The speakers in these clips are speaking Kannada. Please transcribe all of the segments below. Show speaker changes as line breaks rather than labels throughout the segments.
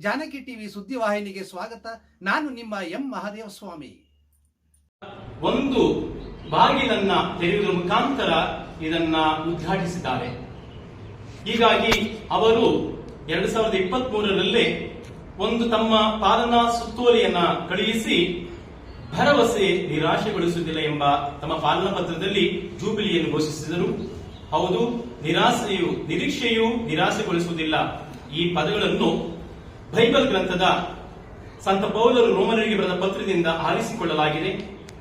ಜಾನಕಿ ಟಿವಿ ಸುದ್ದಿವಾಹಿನಿಗೆ ಸ್ವಾಗತ. ನಾನು ನಿಮ್ಮ ಎಂ ಮಹಾದೇವ ಸ್ವಾಮಿ.
ಒಂದು ಬಾಗಿಲನ್ನ ತೆರೆಯುವುದರ ಮುಖಾಂತರ ಇದನ್ನ ಉದ್ಘಾಟಿಸಿದ್ದಾರೆ. ಹೀಗಾಗಿ ಅವರು ಎರಡ್ ಸಾವಿರದ ಇಪ್ಪತ್ತ್ ಮೂರರಲ್ಲೇ ಒಂದು ತಮ್ಮ ಪಾಲನಾ ಸುತ್ತೋಲೆಯನ್ನ ಕಳುಹಿಸಿ ಭರವಸೆ ನಿರಾಶೆಗೊಳಿಸುವುದಿಲ್ಲ ಎಂಬ ತಮ್ಮ ಪಾಲನಾ ಪತ್ರದಲ್ಲಿ ಜೂಬಿಲಿಯನ್ನು ಘೋಷಿಸಿದರು. ಹೌದು, ನಿರಾಸೆಯು ನಿರೀಕ್ಷೆಯು ನಿರಾಸೆಗೊಳಿಸುವುದಿಲ್ಲ ಈ ಪದಗಳನ್ನು ಬೈಬಲ್ ಗ್ರಂಥದ ಸಂತ ಪೌಲರು ರೋಮನರಿಗೆ ಬರೆದ ಪತ್ರದಿಂದ ಆರಿಸಿಕೊಳ್ಳಲಾಗಿದೆ.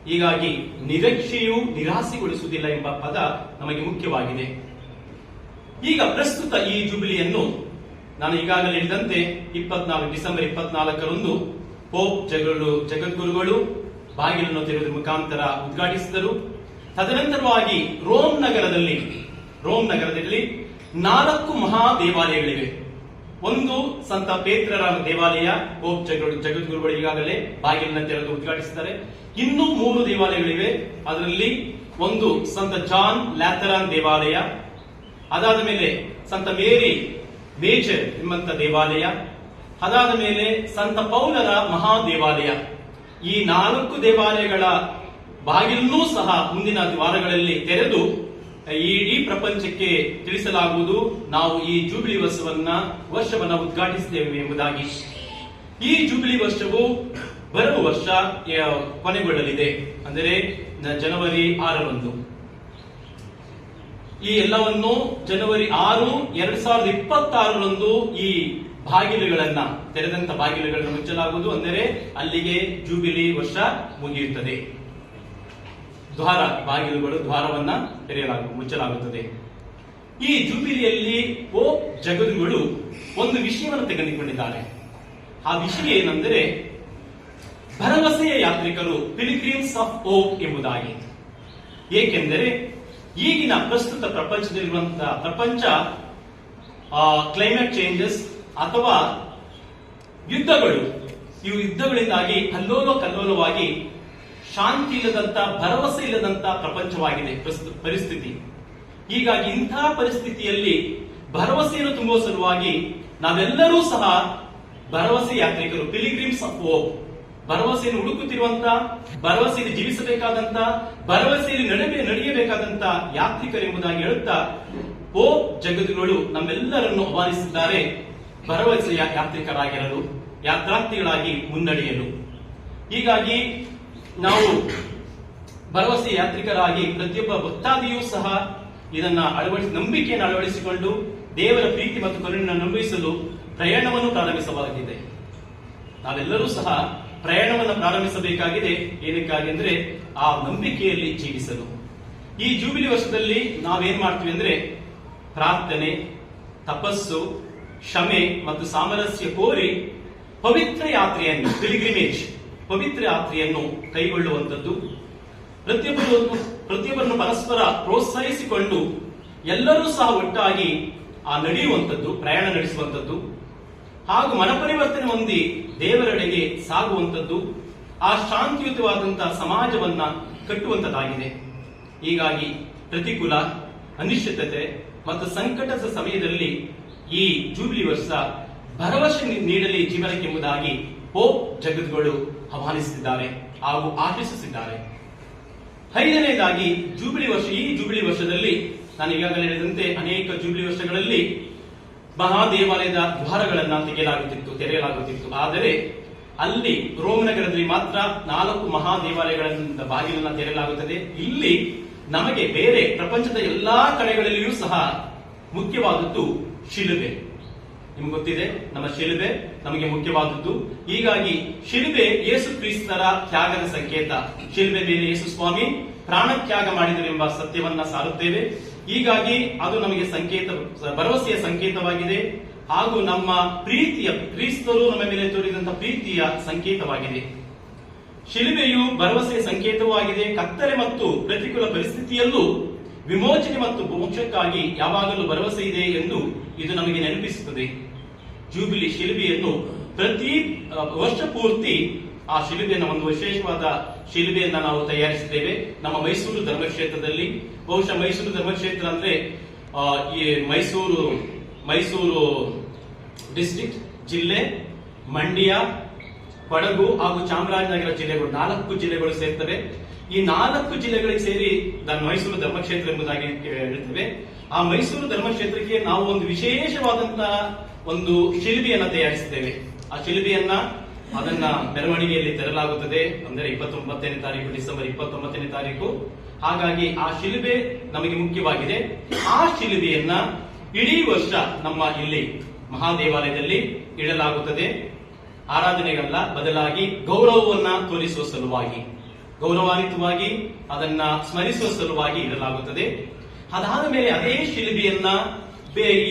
ಹೀಗಾಗಿ ನಿರೀಕ್ಷೆಯು ನಿರಾಸೆಗೊಳಿಸುವುದಿಲ್ಲ ಎಂಬ ಪದ ನಮಗೆ ಮುಖ್ಯವಾಗಿದೆ. ಈಗ ಪ್ರಸ್ತುತ ಈ ಜುಬಿಲಿಯನ್ನು ನಾನು ಈಗಾಗಲೇ ಹೇಳಿದಂತೆ ಇಪ್ಪತ್ನಾಲ್ಕು ಡಿಸೆಂಬರ್ ಇಪ್ಪತ್ನಾಲ್ಕರಂದು ಪೋಪ್ ಜಗಳು, ಜಗದ್ಗುರುಗಳು ಬಾಗಿಲನ್ನು ತೆರೆಯುವುದರ ಮುಖಾಂತರ ಉದ್ಘಾಟಿಸಿದರು. ತದನಂತರವಾಗಿ ರೋಮ್ ನಗರದಲ್ಲಿ ರೋಮ್ ನಗರದಲ್ಲಿ ನಾಲ್ಕು ಮಹಾ ದೇವಾಲಯಗಳಿವೆ ಒಂದು ಸಂತ ಪೇತ್ರರ ದೇವಾಲಯ ಜಗಗಳು ಜಗದ್ಗುರುಗಳು ಈಗಾಗಲೇ ಬಾಗಿಲನ್ನು ತೆರೆದು ಉದ್ಘಾಟಿಸಿದ್ದಾರೆ. ಇನ್ನೂ ಮೂರು ದೇವಾಲಯಗಳಿವೆ. ಅದರಲ್ಲಿ ಒಂದು ಸಂತ ಜಾನ್ ಲ್ಯಾಥರಾನ್ ದೇವಾಲಯ, ಅದಾದ ಮೇಲೆ ಸಂತ ಮೇರಿ ಮೇಜರ್ ಎಂಬಂತ ದೇವಾಲಯ, ಅದಾದ ಮೇಲೆ ಸಂತ ಪೌಲರ ಮಹಾ ದೇವಾಲಯ ಈ ನಾಲ್ಕು ದೇವಾಲಯಗಳ ಬಾಗಿಲನ್ನೂ ಸಹ ಮುಂದಿನ ವಾರಗಳಲ್ಲಿ ತೆರೆದು ಇಡೀ ಪ್ರಪಂಚಕ್ಕೆ ತಿಳಿಸಲಾಗುವುದು ನಾವು ಈ ಜೂಬಿಲಿ ವರ್ಷವನ್ನ ವರ್ಷವನ್ನ ಉದ್ಘಾಟಿಸುತ್ತೇವೆ ಎಂಬುದಾಗಿ. ಈ ಜೂಬಿಲಿ ವರ್ಷವು ಬರುವ ವರ್ಷ ಕೊನೆಗೊಳ್ಳಲಿದೆ. ಅಂದರೆ ಜನವರಿ ಆರರಂದು. ಈ ಎಲ್ಲವನ್ನು ಜನವರಿ ಆರು, ಎರಡ್ ಸಾವಿರದ ಇಪ್ಪತ್ತಾರರಂದು ಈ ಬಾಗಿಲುಗಳನ್ನ ತೆರೆದಂತ ಬಾಗಿಲುಗಳನ್ನು ಮುಚ್ಚಲಾಗುವುದು. ಅಂದರೆ ಅಲ್ಲಿಗೆ ಜೂಬಿಲಿ ವರ್ಷ ಮುಗಿಯುತ್ತದೆ. ದ್ವಾರ ಬಾಗಿಲುಗಳು ದ್ವಾರವನ್ನ ತೆರೆಯಲಾಗುವ ಮುಚ್ಚಲಾಗುತ್ತದೆ. ಈ ಜೂಬಿಲಿಯಲ್ಲಿ ಓ ಜಗದುಗಳು ಒಂದು ವಿಷಯವನ್ನು ತೆಗೆದುಕೊಂಡಿದ್ದಾರೆ ಆ ವಿಷಯ ಏನೆಂದರೆ, ಭರವಸೆಯ ಯಾತ್ರಿಕರು ಪಿಲಿಗ್ರಿಮ್ಸ್ ಆಫ್ ಓ ಎಂಬುದಾಗಿ. ಏಕೆಂದರೆ, ಈಗಿನ ಪ್ರಸ್ತುತ ಪ್ರಪಂಚದಲ್ಲಿರುವಂತಹ ಪ್ರಪಂಚ ಕ್ಲೈಮೇಟ್ ಚೇಂಜಸ್ ಅಥವಾ ಯುದ್ಧಗಳು. ಇವು ಯುದ್ಧಗಳಿಂದಾಗಿ ಅಲ್ಲೋಲೋ ಕಲ್ಲೋಲವಾಗಿ ಶಾಂತಿ ಇಲ್ಲದಂತ, ಭರವಸೆ ಇಲ್ಲದಂತ ಪ್ರಪಂಚವಾಗಿದೆ ಪರಿಸ್ಥಿತಿ. ಹೀಗಾಗಿ ಇಂತಹ ಪರಿಸ್ಥಿತಿಯಲ್ಲಿ ಭರವಸೆಯನ್ನು ತುಂಬುವ ಸಲುವಾಗಿ ನಾವೆಲ್ಲರೂ ಸಹ ಭರವಸೆ ಯಾತ್ರಿಕರು, ಪಿಲಿಗ್ರಿಮ್ಸ್ ಆಫ್ ಹೋಪ್ ಭರವಸೆಯನ್ನು ಹುಡುಕುತ್ತಿರುವಂತ, ಭರವಸೆಯಲ್ಲಿ ಜೀವಿಸಬೇಕಾದಂತ, ಭರವಸೆಯಲ್ಲಿ ನಡೆಯ ನಡೆಯಬೇಕಾದಂತ ಯಾತ್ರಿಕರೆಂಬುದಾಗಿ ಹೇಳುತ್ತಾ, ಓ ಜಗದುಗಳು ನಮ್ಮೆಲ್ಲರನ್ನು ಆಹ್ವಾನಿಸಿದ್ದಾರೆ, ಭರವಸೆಯ ಯಾತ್ರಿಕರಾಗಿರಲು, ಯಾತ್ರಾರ್ಥಿಗಳಾಗಿ ಮುನ್ನಡೆಯಲು. ಹೀಗಾಗಿ ನಾವು ಭರವಸೆ ಯಾತ್ರಿಕರಾಗಿ ಪ್ರತಿಯೊಬ್ಬ ಭಕ್ತಾದಿಯೂ ಸಹ ಇದನ್ನ ಅಳವಡಿಸಿ, ನಂಬಿಕೆಯನ್ನು ಅಳವಡಿಸಿಕೊಂಡು ದೇವರ ಪ್ರೀತಿ ಮತ್ತು ಕರುಣೆಯನ್ನು ನಂಬಿಸಲು ಪ್ರಯಾಣವನ್ನು ಪ್ರಾರಂಭಿಸಬಹುದಾಗಿದೆ ನಾವೆಲ್ಲರೂ ಸಹ ಪ್ರಯಾಣವನ್ನು ಪ್ರಾರಂಭಿಸಬೇಕಾಗಿದೆ. ಏನಕ್ಕಾಗಿ ಅಂದ್ರೆ ಆ ನಂಬಿಕೆಯಲ್ಲಿ ಜೀವಿಸಲು. ಈ ಜೂಬಿಲಿ ವರ್ಷದಲ್ಲಿ ನಾವೇನ್ ಮಾಡ್ತೀವಿ ಅಂದ್ರೆ ಪ್ರಾರ್ಥನೆ, ತಪಸ್ಸು, ಕ್ಷಮೆ ಮತ್ತು ಸಾಮರಸ್ಯ ಕೋರಿ ಪವಿತ್ರ ಯಾತ್ರೆಯನ್ನು ಪಿಲಿಗ್ರಿಮೇಜ್ ಪವಿತ್ರ ಯಾತ್ರೆಯನ್ನು ಕೈಗೊಳ್ಳುವಂಥದ್ದು. ಪ್ರತಿಯೊಬ್ಬರು ಪ್ರತಿಯೊಬ್ಬರನ್ನು ಪರಸ್ಪರ ಪ್ರೋತ್ಸಾಹಿಸಿಕೊಂಡು ಎಲ್ಲರೂ ಸಹ ಒಟ್ಟಾಗಿ ಆ ನಡೆಯುವಂಥದ್ದು, ಪ್ರಯಾಣ ನಡೆಸುವಂಥದ್ದು. ಹಾಗೂ ಮನಪರಿವರ್ತನೆ ಹೊಂದಿ ದೇವರೆಡೆಗೆ ಸಾಗುವಂಥದ್ದು, ಆ ಶಾಂತಿಯುತವಾದಂತಹ ಸಮಾಜವನ್ನ ಕಟ್ಟುವಂಥದ್ದಾಗಿದೆ. ಹೀಗಾಗಿ ಪ್ರತಿಕೂಲ, ಅನಿಶ್ಚಿತತೆ ಮತ್ತು ಸಂಕಟದ ಸಮಯದಲ್ಲಿ ಈ ಜೂಬ್ಲಿ ವರ್ಷ ಭರವಸೆ ನೀಡಲಿ ಜೀವನಕ್ಕೆಂಬುದಾಗಿ ಪೋಪ್ ಜಗದ್ಗಳು ಆಹ್ವಾನಿಸುತ್ತಿದ್ದಾರೆ ಹಾಗೂ ಆಶಿಸುತ್ತಿದ್ದಾರೆ. ಐದನೇದಾಗಿ ಜೂಬಿಲಿ ವರ್ಷ, ಈ ಜೂಬಿಲಿ ವರ್ಷದಲ್ಲಿ ನಾನು ಈಗಾಗಲೇ ಹೇಳಿದಂತೆ ಅನೇಕ ಜೂಬಿಲಿ ವರ್ಷಗಳಲ್ಲಿ ಮಹಾದೇವಾಲಯದ ದ್ವಾರಗಳನ್ನ ತೆಗೆಯಲಾಗುತ್ತಿತ್ತು, ತೆರೆಯಲಾಗುತ್ತಿತ್ತು. ಆದರೆ ಅಲ್ಲಿ ರೋಮ್ ನಗರದಲ್ಲಿ ಮಾತ್ರ ನಾಲ್ಕು ಮಹಾದೇವಾಲಯಗಳಿಂದ ಬಾಗಿಲನ್ನ ತೆರೆಯಲಾಗುತ್ತದೆ. ಇಲ್ಲಿ ನಮಗೆ ಬೇರೆ ಪ್ರಪಂಚದ ಎಲ್ಲಾ ಕಡೆಗಳಲ್ಲಿಯೂ ಸಹ ಮುಖ್ಯವಾದದ್ದು ಶಿಲುಬೆ. ನಿಮ್ಗೆ ಗೊತ್ತಿದೆ, ನಮ್ಮ ಶಿಲುಬೆ ನಮಗೆ ಮುಖ್ಯವಾದದ್ದು. ಹೀಗಾಗಿ ಶಿಲುಬೆ ಯೇಸು ಕ್ರಿಸ್ತರ ತ್ಯಾಗದ ಸಂಕೇತ. ಶಿಲುಬೆ ಮೇಲೆ ಯೇಸು ಸ್ವಾಮಿ ಪ್ರಾಣ ತ್ಯಾಗ ಮಾಡಿದರು ಎಂಬ ಸತ್ಯವನ್ನ ಸಾರುತ್ತೇವೆ. ಹೀಗಾಗಿ ಅದು ನಮಗೆ ಸಂಕೇತ, ಭರವಸೆಯ ಸಂಕೇತವಾಗಿದೆ. ಹಾಗೂ ನಮ್ಮ ಪ್ರೀತಿಯ, ಕ್ರಿಸ್ತರು ನಮ್ಮ ಮೇಲೆ ತೋರಿದಂತಹ ಪ್ರೀತಿಯ ಸಂಕೇತವಾಗಿದೆ. ಶಿಲುಬೆಯು ಭರವಸೆಯ ಸಂಕೇತವೂ ಆಗಿದೆ. ಕತ್ತಲೆ ಮತ್ತು ಪ್ರತಿಕೂಲ ಪರಿಸ್ಥಿತಿಯಲ್ಲೂ ವಿಮೋಚನೆ ಮತ್ತು ಮೋಕ್ಷಕ್ಕಾಗಿ ಯಾವಾಗಲೂ ಭರವಸೆ ಇದೆ ಎಂದು ಇದು ನಮಗೆ ನೆನಪಿಸುತ್ತದೆ. ಜೂಬಿಲಿ ಶಿಲುಬೆಯನ್ನು ಪ್ರತಿ ವರ್ಷ ಪೂರ್ತಿ ಆ ಶಿಲುಬೆಯನ್ನು, ಒಂದು ವಿಶೇಷವಾದ ಶಿಲುಬೆಯನ್ನ ನಾವು ತಯಾರಿಸಿದ್ದೇವೆ. ನಮ್ಮ ಮೈಸೂರು ಧರ್ಮಕ್ಷೇತ್ರದಲ್ಲಿ. ಬಹುಶಃ ಮೈಸೂರು ಧರ್ಮಕ್ಷೇತ್ರ ಅಂದ್ರೆ ಈ ಮೈಸೂರು ಮೈಸೂರು ಡಿಸ್ಟ್ರಿಕ್ಟ್, ಜಿಲ್ಲೆ, ಮಂಡ್ಯ, ಕೊಡಗು ಹಾಗೂ ಚಾಮರಾಜನಗರ ಜಿಲ್ಲೆಗಳು ನಾಲ್ಕು ಜಿಲ್ಲೆಗಳು ಸೇರ್ತವೆ. ಈ ನಾಲ್ಕು ಜಿಲ್ಲೆಗಳಿಗೆ ಸೇರಿ ಮೈಸೂರು ಧರ್ಮಕ್ಷೇತ್ರ ಎಂಬುದಾಗಿ ಹೇಳ್ತೇವೆ ಆ ಮೈಸೂರು ಧರ್ಮಕ್ಷೇತ್ರಕ್ಕೆ ನಾವು ಒಂದು ವಿಶೇಷವಾದಂತಹ ಒಂದು ಶಿಲ್ಬಿಯನ್ನ ತಯಾರಿಸಿದ್ದೇವೆ ಆ ಶಿಲ್ಬಿಯನ್ನ ಅದನ್ನ ಮೆರವಣಿಗೆಯಲ್ಲಿ ತೆರಲಾಗುತ್ತದೆ. ಅಂದರೆ ಇಪ್ಪತ್ತೊಂಬತ್ತನೇ ತಾರೀಕು, ಡಿಸೆಂಬರ್ ಇಪ್ಪತ್ತೊಂಬತ್ತನೇ ತಾರೀಕು. ಹಾಗಾಗಿ ಆ ಶಿಲುಬೆ ನಮಗೆ ಮುಖ್ಯವಾಗಿದೆ. ಆ ಶಿಲುಬೆಯನ್ನ ಇಡೀ ವರ್ಷ ನಮ್ಮ ಇಲ್ಲಿ ಮಹಾದೇವಾಲಯದಲ್ಲಿ ಇಡಲಾಗುತ್ತದೆ. ಆರಾಧನೆಗಲ್ಲ, ಬದಲಾಗಿ ಗೌರವವನ್ನ ತೋರಿಸುವ ಸಲುವಾಗಿ. ಗೌರವಾನ್ವಿತವಾಗಿ ಅದನ್ನ ಸ್ಮರಿಸುವ ಸಲುವಾಗಿ ಇಡಲಾಗುತ್ತದೆ. ಅದಾದ ಮೇಲೆ ಅದೇ ಶಿಲ್ಬಿಯನ್ನ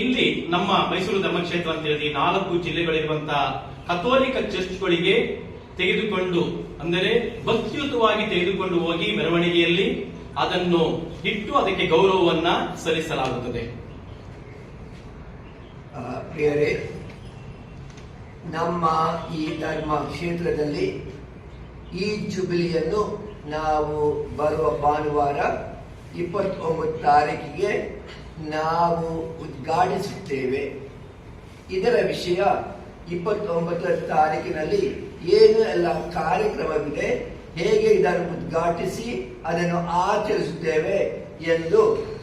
ಇಲ್ಲಿ ನಮ್ಮ ಮೈಸೂರು ಧರ್ಮಕ್ಷೇತ್ರ ಅಂತ ಹೇಳಿ ನಾಲ್ಕು ಜಿಲ್ಲೆಗಳಿರುವಂತಹ ಕಥೋಲಿಕ ಚರ್ಚ್ಗಳಿಗೆ ತೆಗೆದುಕೊಂಡು, ಅಂದರೆ ಭಕ್ತಿಯುತವಾಗಿ ತೆಗೆದುಕೊಂಡು ಹೋಗಿ ಮೆರವಣಿಗೆಯಲ್ಲಿ ಅದನ್ನು ಇಟ್ಟು ಅದಕ್ಕೆ ಗೌರವವನ್ನ ಸಲ್ಲಿಸಲಾಗುತ್ತದೆ.
ಪ್ರಿಯರೇ, ನಮ್ಮ ಈ ಧರ್ಮ ಕ್ಷೇತ್ರದಲ್ಲಿ ಈ ಜುಬಿಲಿಯನ್ನು ನಾವು ಬರುವ ಭಾನುವಾರ ಇಪ್ಪತ್ತೊಂಬತ್ತು ತಾರೀಕಿಗೆ ನಾವು ಉದ್ಘಾಟಿಸುತ್ತೇವೆ. ಇದರ ವಿಷಯ ಇಪ್ಪತ್ತೊಂಬತ್ತರ ತಾರೀಕಿನಲ್ಲಿ ಏನು ಎಲ್ಲ ಕಾರ್ಯಕ್ರಮವಿದೆ, ಹೇಗೆ ಇದನ್ನು ಉದ್ಘಾಟಿಸಿ ಅದನ್ನು ಆಚರಿಸುತ್ತೇವೆ ಎಂದು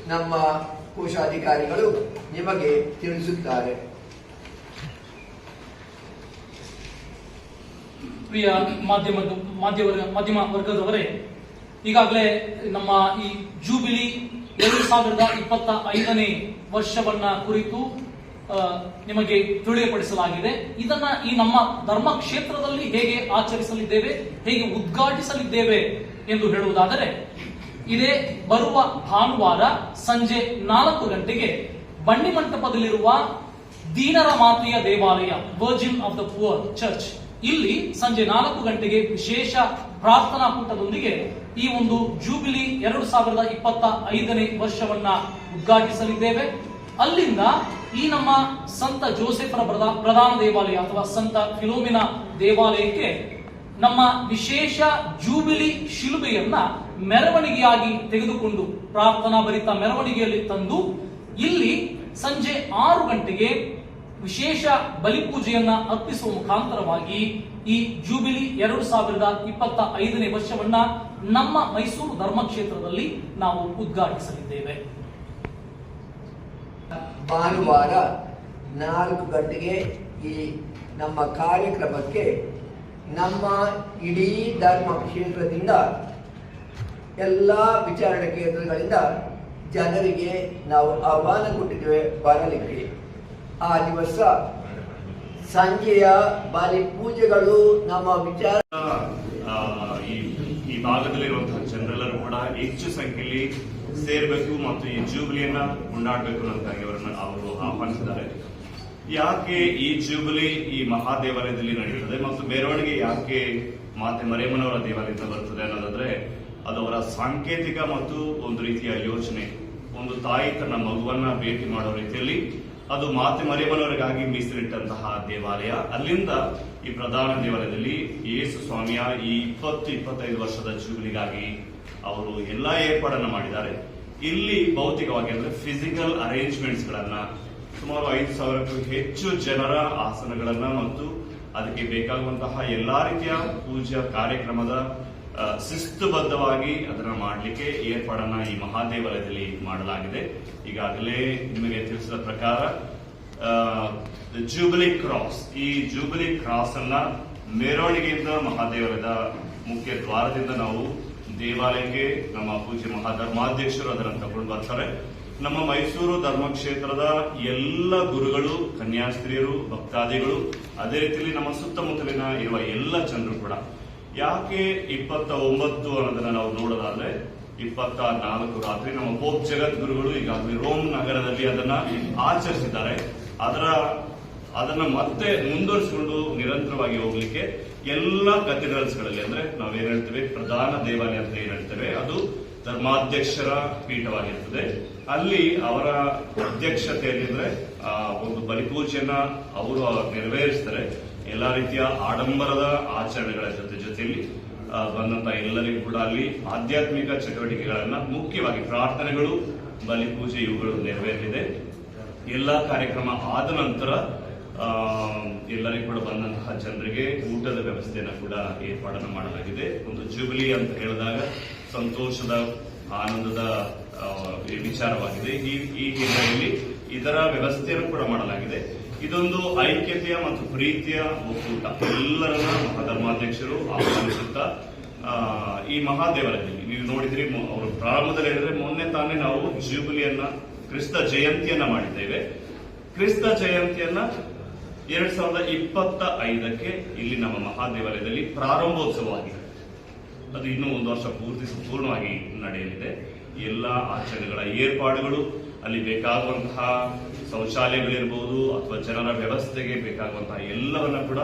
ನಮ್ಮ ಕೋಶಾಧಿಕಾರಿಗಳು ನಿಮಗೆ ತಿಳಿಸುತ್ತಾರೆ.
ಪ್ರಿಯ ಮಾಧ್ಯಮ ಮಾಧ್ಯಮ ಮಾಧ್ಯಮ ವರ್ಗದವರೇ, ಈಗಾಗಲೇ ನಮ್ಮ ಈ ಜೂಬಿಲಿ ಎರಡು ಸಾವಿರದ ಇಪ್ಪತ್ತ ಐದನೇ ವರ್ಷವನ್ನ ಕುರಿತು ನಿಮಗೆ ತಿಳಿಯಪಡಿಸಲಾಗಿದೆ. ಇದನ್ನ ಈ ನಮ್ಮ ಧರ್ಮ ಕ್ಷೇತ್ರದಲ್ಲಿ ಹೇಗೆ ಆಚರಿಸಲಿದ್ದೇವೆ, ಹೇಗೆ ಉದ್ಘಾಟಿಸಲಿದ್ದೇವೆ ಎಂದು ಹೇಳುವುದಾದರೆ, ಇದೇ ಬರುವ ಭಾನುವಾರ ಸಂಜೆ ನಾಲ್ಕು ಗಂಟೆಗೆ ಬಂಡಿ ಮಂಟಪದಲ್ಲಿರುವ ದೀನರ ಮಾತೆಯ ದೇವಾಲಯ virgin of the poor church ಇಲ್ಲಿ ಸಂಜೆ ನಾಲ್ಕು ಗಂಟೆಗೆ ವಿಶೇಷ ಪ್ರಾರ್ಥನಾ ಕೂಟದೊಂದಿಗೆ ಈ ಒಂದು ಜೂಬಿಲಿ ಎರಡು ಸಾವಿರದ ಇಪ್ಪತ್ತ ಐದನೇ ವರ್ಷವನ್ನ ಉದ್ಘಾಟಿಸಲಿದ್ದೇವೆ. ಅಲ್ಲಿಂದ ಈ ನಮ್ಮ ಸಂತ ಜೋಸೆಫರ ಪ್ರಧಾ- ಪ್ರಧಾನ ದೇವಾಲಯ ಅಥವಾ ಸಂತ ಫಿಲೋಮಿನ ದೇವಾಲಯಕ್ಕೆ ನಮ್ಮ ವಿಶೇಷ ಜೂಬಿಲಿ ಶಿಲುಬೆಯನ್ನ ಮೆರವಣಿಗೆಯಾಗಿ ತೆಗೆದುಕೊಂಡು ಪ್ರಾರ್ಥನಾ ಭರಿತ ಮೆರವಣಿಗೆಯಲ್ಲಿ ತಂದು ಇಲ್ಲಿ ಸಂಜೆ ಆರು ಗಂಟೆಗೆ ವಿಶೇಷ ಬಲಿಪೂಜೆಯನ್ನ ಅರ್ಪಿಸುವ ಮುಖಾಂತರವಾಗಿ ಈ ಜೂಬಿಲಿ ಎರಡು ಸಾವಿರದ ಇಪ್ಪತ್ತ ಐದನೇ ವರ್ಷವನ್ನ ನಮ್ಮ ಮೈಸೂರು ಧರ್ಮಕ್ಷೇತ್ರದಲ್ಲಿ ನಾವು ಉದ್ಘಾಟಿಸಲಿದ್ದೇವೆ.
ಭಾನುವಾರ ನಾಲ್ಕು ಗಂಟೆಗೆ ಈ ನಮ್ಮ ಕಾರ್ಯಕ್ರಮಕ್ಕೆ ನಮ್ಮ ಇಡೀ ಧರ್ಮ ಕ್ಷೇತ್ರದಿಂದ ಎಲ್ಲ ವಿಚಾರಣೆ ಕೇಂದ್ರಗಳಿಂದ ಜನರಿಗೆ ನಾವು ಆಹ್ವಾನ ಕೊಟ್ಟಿದ್ದೇವೆ ಬರಲಿಕ್ಕೆ. ಆ ದಿವಸ ಸಂಜೆಯ ಬಾಲಿ ಪೂಜೆಗಳು ನಮ್ಮ ವಿಚಾರ
ಈ ಭಾಗದಲ್ಲಿರುವಂತಹ ಜನರೆಲ್ಲರೂ ಕೂಡ ಹೆಚ್ಚು ಸಂಖ್ಯೆಯಲ್ಲಿ ಸೇರ್ಬೇಕು ಮತ್ತು ಈ ಜೂಬಿಲಿಯನ್ನ ಕೊಂಡಾಡಬೇಕು ಅಂತ ಅವರನ್ನ ಅವರು ಆಹ್ವಾನಿಸಿದ್ದಾರೆ. ಯಾಕೆ ಈ ಜೂಬಿಲಿ ಈ ಮಹಾದೇವಾಲಯದಲ್ಲಿ ನಡೆಯುತ್ತದೆ ಮತ್ತು ಮೆರವಣಿಗೆ ಯಾಕೆ ಮಾತೆ ಮರೇಮನವರ ದೇವಾಲಯದಿಂದ ಬರುತ್ತದೆ ಅನ್ನೋದಾದ್ರೆ, ಅದು ಅವರ ಸಾಂಕೇತಿಕ ಮತ್ತು ಒಂದು ರೀತಿಯ ಯೋಚನೆ. ಒಂದು ತಾಯಿ ತನ್ನ ಮಗುವನ್ನ ಭೇಟಿ ಮಾಡೋ ರೀತಿಯಲ್ಲಿ ಅದು ಮಾತೆ ಮರಿಯಮ್ಮನವರಿಗಾಗಿ ಮೀಸಲಿಟ್ಟಂತಹ ದೇವಾಲಯ. ಅಲ್ಲಿಂದ ಈ ಪ್ರಧಾನ ದೇವಾಲಯದಲ್ಲಿ ಯೇಸು ಸ್ವಾಮಿಯ ಈ ಇಪ್ಪತ್ತು, ಇಪ್ಪತ್ತೈದು ವರ್ಷದ ಜೂಬಿಲಿಗಾಗಿ ಅವರು ಎಲ್ಲ ಏರ್ಪಾಡನ್ನು ಮಾಡಿದ್ದಾರೆ. ಇಲ್ಲಿ ಭೌತಿಕವಾಗಿ ಅಂದ್ರೆ ಫಿಸಿಕಲ್ ಅರೇಂಜ್ಮೆಂಟ್ಸ್ ಗಳನ್ನ ಸುಮಾರು ಐದು ಸಾವಿರಕ್ಕೂ ಹೆಚ್ಚು ಜನರ ಆಸನಗಳನ್ನ ಮತ್ತು ಅದಕ್ಕೆ ಬೇಕಾಗುವಂತಹ ಎಲ್ಲಾ ರೀತಿಯ ಪೂಜಾ ಕಾರ್ಯಕ್ರಮದ ಶಿಸ್ತುಬದ್ಧವಾಗಿ ಅದನ್ನ ಮಾಡಲಿಕ್ಕೆ ಏರ್ಪಾಡನ್ನ ಈ ಮಹಾದೇವಾಲಯದಲ್ಲಿ ಮಾಡಲಾಗಿದೆ. ಈಗಾಗಲೇ ನಿಮಗೆ ತಿಳಿಸಿದ ಪ್ರಕಾರ ಜೂಬಿಲಿ ಕ್ರಾಸ್ ಈ ಜೂಬಿಲಿ ಕ್ರಾಸ್ ಅನ್ನ ಮೆರವಣಿಗೆಯಿಂದ ಮಹಾದೇವರದ ಮುಖ್ಯ ದ್ವಾರದಿಂದ ನಾವು ದೇವಾಲಯಕ್ಕೆ ನಮ್ಮ ಪೂಜ್ಯ ಮಹಾಧರ್ಮಾಧ್ಯಕ್ಷರು ಅದನ್ನು ತಗೊಂಡು ಬರ್ತಾರೆ. ನಮ್ಮ ಮೈಸೂರು ಧರ್ಮಕ್ಷೇತ್ರದ ಎಲ್ಲ ಗುರುಗಳು, ಕನ್ಯಾಸ್ತ್ರೀಯರು, ಭಕ್ತಾದಿಗಳು, ಅದೇ ರೀತಿಯಲ್ಲಿ ನಮ್ಮ ಸುತ್ತಮುತ್ತಲಿನ ಇರುವ ಎಲ್ಲ ಜನರು ಕೂಡ. ಯಾಕೆ ಇಪ್ಪತ್ತ ಒಂಬತ್ತು ಅನ್ನೋದನ್ನ ನಾವು ನೋಡೋದಾದ್ರೆ ಇಪ್ಪತ್ತ ನಾಲ್ಕು ರಾತ್ರಿ ನಮ್ಮ ಪೋಪ್ ಜಗದ್ಗುರುಗಳು ಈಗಾಗಲೇ ರೋಮ್ ನಗರದಲ್ಲಿ ಅದನ್ನ ಆಚರಿಸಿದ್ದಾರೆ. ಅದರ, ಅದನ್ನ ಮತ್ತೆ ಮುಂದುವರಿಸಿಕೊಂಡು ನಿರಂತರವಾಗಿ ಹೋಗ್ಲಿಕ್ಕೆ ಎಲ್ಲ ಕಥೆಡ್ರಲ್ಸ್ಗಳಲ್ಲಿ ಗಳಲ್ಲಿ ಅಂದ್ರೆ ನಾವೇನ್ ಹೇಳ್ತೇವೆ, ಪ್ರಧಾನ ದೇವಾಲಯ ಅಂತ ಏನ್ ಹೇಳ್ತೇವೆ, ಅದು ಧರ್ಮಾಧ್ಯಕ್ಷರ ಪೀಠವಾಗಿರ್ತದೆ. ಅಲ್ಲಿ ಅವರ ಅಧ್ಯಕ್ಷತೆಯಲ್ಲಿ ಏನಿದ್ರೆ ಒಂದು ಬಲಿಪೂಜೆಯನ್ನ ಅವರು ನೆರವೇರಿಸ್ತಾರೆ. ಎಲ್ಲಾ ರೀತಿಯ ಆಡಂಬರದ ಆಚರಣೆಗಳ ಜೊತೆ ಜೊತೆಯಲ್ಲಿ ಬಂದಂತ ಎಲ್ಲರಿಗೂ ಕೂಡ ಅಲ್ಲಿ ಆಧ್ಯಾತ್ಮಿಕ ಚಟುವಟಿಕೆಗಳನ್ನ ಮುಖ್ಯವಾಗಿ ಪ್ರಾರ್ಥನೆಗಳು, ಬಲಿಪೂಜೆ ಇವುಗಳು ನೆರವೇರಲಿದೆ. ಎಲ್ಲಾ ಕಾರ್ಯಕ್ರಮ ಆದ ನಂತರ ಎಲ್ಲರಿಗೂ ಕೂಡ ಬಂದಂತಹ ಜನರಿಗೆ ಊಟದ ವ್ಯವಸ್ಥೆಯನ್ನು ಕೂಡ ಏರ್ಪಾಡನ್ನು ಮಾಡಲಾಗಿದೆ. ಒಂದು ಜುಬಿಲಿ ಅಂತ ಹೇಳಿದಾಗ ಸಂತೋಷದ, ಆನಂದದ ವಿಚಾರವಾಗಿದೆ. ಈ ಈ ಹಿನ್ನೆಲೆಯಲ್ಲಿ ಇದರ ವ್ಯವಸ್ಥೆಯನ್ನು ಕೂಡ ಮಾಡಲಾಗಿದೆ. ಇದೊಂದು ಐಕ್ಯತೆಯ ಮತ್ತು ಪ್ರೀತಿಯ ಒಕ್ಕೂಟ. ಎಲ್ಲರನ್ನ ಮಹಾಧರ್ಮಾಧ್ಯಕ್ಷರು ಆಹ್ವಾನಿಸುತ್ತಾ ಈ ಮಹಾದೇವರಲ್ಲಿ ನೀವು ನೋಡಿದ್ರಿ ಅವರು ಪ್ರಾರಂಭದಲ್ಲಿ ಹೇಳಿದ್ರೆ ಮೊನ್ನೆ ತಾನೇ ನಾವು ಜೂಬಿಲಿಯನ್ನ ಕ್ರಿಸ್ತ ಜಯಂತಿಯನ್ನ ಮಾಡಿದ್ದೇವೆ. ಕ್ರಿಸ್ತ ಜಯಂತಿಯನ್ನ ಎರಡ್ ಸಾವಿರದ ಇಪ್ಪತ್ತ ಐದಕ್ಕೆ ಇಲ್ಲಿ ನಮ್ಮ ಮಹಾದೇವಾಲಯದಲ್ಲಿ ಪ್ರಾರಂಭೋತ್ಸವವಾಗಿದೆ. ಅದು ಇನ್ನೂ ಒಂದು ವರ್ಷ ಪೂರ್ತಿ ಸಂಪೂರ್ಣವಾಗಿ ನಡೆಯಲಿದೆ. ಎಲ್ಲ ಆಚರಣೆಗಳ ಏರ್ಪಾಡುಗಳು, ಅಲ್ಲಿ ಬೇಕಾಗುವಂತಹ ಶೌಚಾಲಯಗಳಿರ್ಬೋದು ಅಥವಾ ಜನರ ವ್ಯವಸ್ಥೆಗೆ ಬೇಕಾಗುವಂತಹ ಎಲ್ಲವನ್ನ ಕೂಡ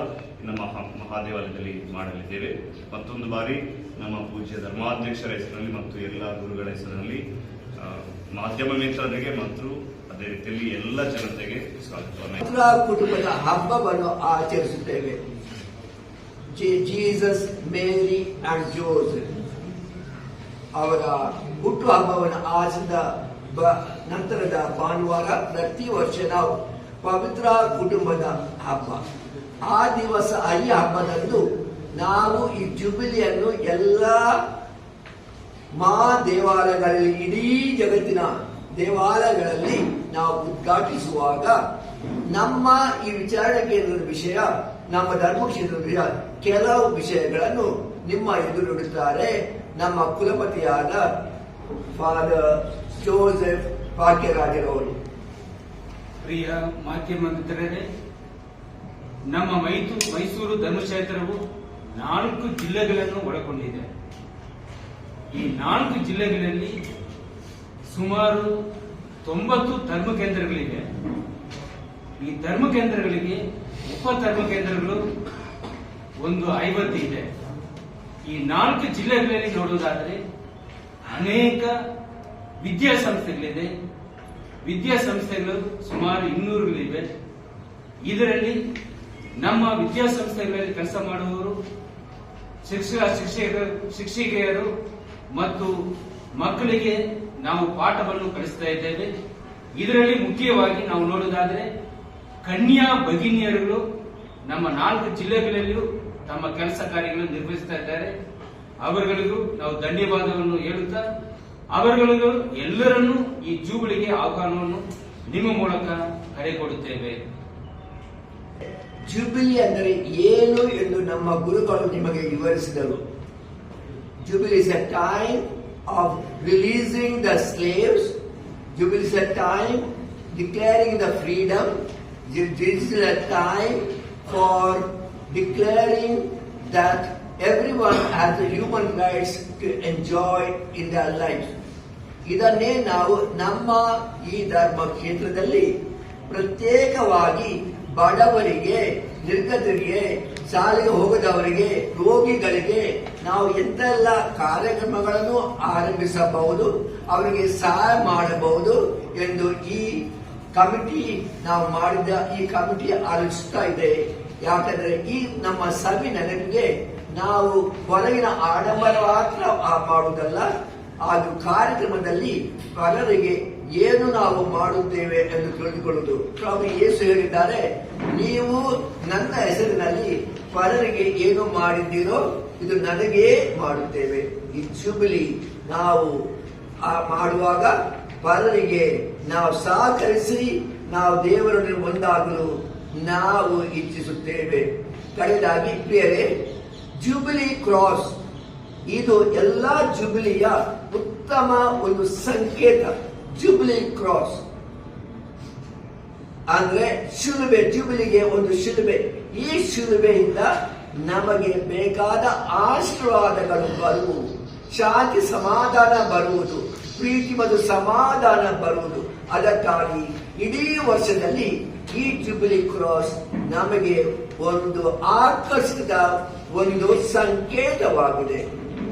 ನಮ್ಮ ಮಹಾ- ಮಹಾದೇವಾಲಯದಲ್ಲಿ ಮಾಡಲಿದ್ದೇವೆ. ಮತ್ತೊಂದು ಬಾರಿ ನಮ್ಮ ಪೂಜ್ಯ ಧರ್ಮಾಧ್ಯಕ್ಷರ ಹೆಸರಿನಲ್ಲಿ ಮತ್ತು ಎಲ್ಲ ಗುರುಗಳ ಹೆಸರಿನಲ್ಲಿ ಮಾಧ್ಯಮ ಮಿತ್ರರಿಗೆ ಮತ್ತು ಅದೇ ರೀತಿಯಲ್ಲಿ ಎಲ್ಲ ಜನತೆಗೆ ಸ್ವಾಗತವನ್ನು
ಕುಟುಂಬದ ಹಬ್ಬವನ್ನು ಆಚರಿಸುತ್ತೇವೆ. ಜೀಸಸ್, ಮೇರಿ ಅಂಡ್ ಜೋಸ್ ಅವರ ಹುಟ್ಟು ಹಬ್ಬವನ್ನು ಆಚರಿಸಿದ ನಂತರದ ಭಾನುವಾರ ಪ್ರತಿ ವರ್ಷ ನಾವು ಪವಿತ್ರ ಕುಟುಂಬದ ಹಬ್ಬ. ಆ ದಿವಸ, ಈ ಹಬ್ಬದಂದು ನಾವು ಈ ಜುಬಿಲಿಯನ್ನು ಎಲ್ಲ ಮಾ ದೇವಾಲಯಗಳಲ್ಲಿ ಇಡೀ ಜಗತ್ತಿನ ದೇವಾಲಯಗಳಲ್ಲಿ ನಾವು ಉದ್ಘಾಟಿಸುವಾಗ ನಮ್ಮ ಈ ವಿಚಾರಣೆ ಕೇಂದ್ರದ ವಿಷಯ, ನಮ್ಮ ಧರ್ಮಕ್ಷೇತ್ರದ ಕೆಲವು ವಿಷಯಗಳನ್ನು ನಿಮ್ಮ ಎದುರಿಡುತ್ತಾರೆ ನಮ್ಮ ಕುಲಪತಿಯಾದ ಫಾದರ್ ಜೋಸೆಫ್ ಭಾಗ್ಯರಾಜರವರು.
ಪ್ರಿಯ ಮಾಧ್ಯಮ ಮಿತ್ರರೇ, ನಮ್ಮ ಮೈಸೂರು ಧರ್ಮಕ್ಷೇತ್ರವು ನಾಲ್ಕು ಜಿಲ್ಲೆಗಳನ್ನು ಒಳಗೊಂಡಿದೆ. ಈ ನಾಲ್ಕು ಜಿಲ್ಲೆಗಳಲ್ಲಿ ಸುಮಾರು ತೊಂಬತ್ತು ಧರ್ಮ ಕೇಂದ್ರಗಳಿವೆ. ಈ ಧರ್ಮ ಕೇಂದ್ರಗಳಿಗೆ ಉಪ ಧರ್ಮ ಕೇಂದ್ರಗಳು ಒಂದು ಐವತ್ತು ಇದೆ. ಈ ನಾಲ್ಕು ಜಿಲ್ಲೆಗಳಲ್ಲಿ ನೋಡುವುದಾದರೆ ಅನೇಕ ವಿದ್ಯಾಸಂಸ್ಥೆಗಳಿದೆ. ವಿದ್ಯಾಸಂಸ್ಥೆಗಳು ಸುಮಾರು ಇನ್ನೂರುಗಳಿವೆ. ಇದರಲ್ಲಿ ನಮ್ಮ ವಿದ್ಯಾಸಂಸ್ಥೆಗಳಲ್ಲಿ ಕೆಲಸ ಮಾಡುವವರು ಶಿಕ್ಷಕ, ಶಿಕ್ಷಕರು, ಶಿಕ್ಷಕಿಯರು ಮತ್ತು ಮಕ್ಕಳಿಗೆ ನಾವು ಪಾಠವನ್ನು ಕಲಿಸ್ತಾ ಇದ್ದೇವೆ. ಇದರಲ್ಲಿ ಮುಖ್ಯವಾಗಿ ನಾವು ನೋಡುವುದಾದರೆ ಕನ್ಯಾ ಭಗಿನಿಯರುಗಳು ನಮ್ಮ ನಾಲ್ಕು ಜಿಲ್ಲೆಗಳಲ್ಲಿಯೂ ತಮ್ಮ ಕೆಲಸ ಕಾರ್ಯಗಳನ್ನು ನಿರ್ವಹಿಸ್ತಾ ಇದ್ದಾರೆ. ಅವರುಗಳಿಗೂ ನಾವು ಧನ್ಯವಾದವನ್ನು ಹೇಳುತ್ತಾ, ಅವರುಗಳಿಗೂ ಎಲ್ಲರನ್ನೂ ಈ ಜೂಗಳಿಗೆ ಆಹ್ವಾನವನ್ನು ನಿಮ್ಮ ಮೂಲಕ ಕರೆ ಕೊಡುತ್ತೇವೆ.
ಜುಬಿಲಿ ಅಂದರೆ ಏನು ಎಂದು ನಮ್ಮ ಗುರುಗಳು ನಿಮಗೆ ವಿವರಿಸಿದರು. jubilee is a time of releasing the slaves jubilee is a time declaring the freedom this is a time for declaring that every one has the human rights to enjoy in the life ಇದನ್ನೇ ನಾವು ನಮ್ಮ ಈ ಧರ್ಮ ಕ್ಷೇತ್ರದಲ್ಲಿ ಪ್ರತ್ಯೇಕವಾಗಿ ಬಡವರಿಗೆ ನಿರ್ಗತರಿಗೆ ಶಾಲೆಗೆ ಹೋಗದವರಿಗೆ, ರೋಗಿಗಳಿಗೆ ನಾವು ಎಂತೆಲ್ಲ ಕಾರ್ಯಕ್ರಮಗಳನ್ನು ಆರಂಭಿಸಬಹುದು, ಅವರಿಗೆ ಸಹಾಯ ಮಾಡಬಹುದು ಎಂದು ಈ ಕಮಿಟಿ, ನಾವು ಮಾಡಿದ ಈ ಕಮಿಟಿ ಆಲೋಚಿಸ್ತಾ ಇದೆ. ಯಾಕಂದ್ರೆ ಈ ನಮ್ಮ ಸವಿ ನೆನಪಿಗೆ ನಾವು ಹೊರಗಿನ ಆಡಂಬರ ಮಾತ್ರ ಮಾಡುವುದಲ್ಲ ಅದು ಕಾರ್ಯಕ್ರಮದಲ್ಲಿ ಪರರಿಗೆ ಏನು ನಾವು ಮಾಡುತ್ತೇವೆ ಎಂದು ತಿಳಿದುಕೊಳ್ಳುವುದು. ಪ್ರಭು ಯೇಸು ಹೇಳಿದ್ದಾರೆ, ನೀವು ನನ್ನ ಹೆಸರಿನಲ್ಲಿ ಪರರಿಗೆ ಏನು ಮಾಡಿದ್ದೀರೋ ಇದು ನನಗೆ ಮಾಡುತ್ತೇವೆ. ಈ ಜುಬಿಲಿ ನಾವು ಮಾಡುವಾಗ ಪರರಿಗೆ ನಾವು ಸಹಕರಿಸಿ, ನಾವು ದೇವರನ್ನು ಒಂದಾಗಲು ನಾವು ಇಚ್ಛಿಸುತ್ತೇವೆ. ಕಡೆಯದಾಗಿ ಪ್ರಿಯರೇ, ಜುಬಿಲಿ ಕ್ರಾಸ್, ಇದು ಎಲ್ಲ ಜುಬಿಲಿಯ ಉತ್ತಮ ಒಂದು ಸಂಕೇತ. Jubilee cross. ಅಂದ್ರೆ ಶಿಲುಬೆ, ಜುಬಿಲಿಗೆ ಒಂದು ಶಿಲುಬೆ. ಈ ಶಿಲುಬೆಯಿಂದ ನಮಗೆ ಬೇಕಾದ ಆಶೀರ್ವಾದಗಳು ಬರುವುದು, ಶಾಂತಿ ಸಮಾಧಾನ ಬರುವುದು, ಪ್ರೀತಿ ಮತ್ತು ಸಮಾಧಾನ ಬರುವುದು. ಅದಕ್ಕಾಗಿ ಇಡೀ ವರ್ಷದಲ್ಲಿ ಈ ಜುಬಿಲಿ ಕ್ರಾಸ್ ನಮಗೆ ಒಂದು ಆಕರ್ಷಿತ ಒಂದು ಸಂಕೇತವಾಗಿದೆ.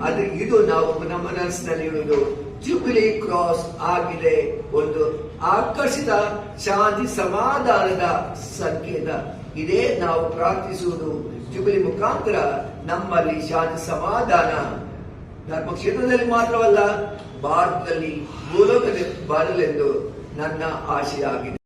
ಅದು ಇದು ನಾವು ನಮ್ಮ ಮನಸ್ಸಿನಲ್ಲಿ ಇರುವುದು ಜುಬಿಲಿ ಕ್ರಾಸ್ ಆಗಿದೆ ಒಂದು ಆಕರ್ಷಿತ, ಶಾಂತಿ ಸಮಾಧಾನದ ಸಂಕೇತ. ಇದೇ ನಾವು ಪ್ರಾರ್ಥಿಸುವುದು. ಜುಬಿಲಿ ಮುಖಾಂತರ ನಮ್ಮಲ್ಲಿ ಶಾಂತಿ ಸಮಾಧಾನ. ಧರ್ಮ ಕ್ಷೇತ್ರದಲ್ಲಿ ಮಾತ್ರವಲ್ಲ, ಭಾರತದಲ್ಲಿ ಭೂಲೋಕದಲ್ಲಿ ಬರಲೆಂದು ನನ್ನ ಆಶೆಯಾಗಿದೆ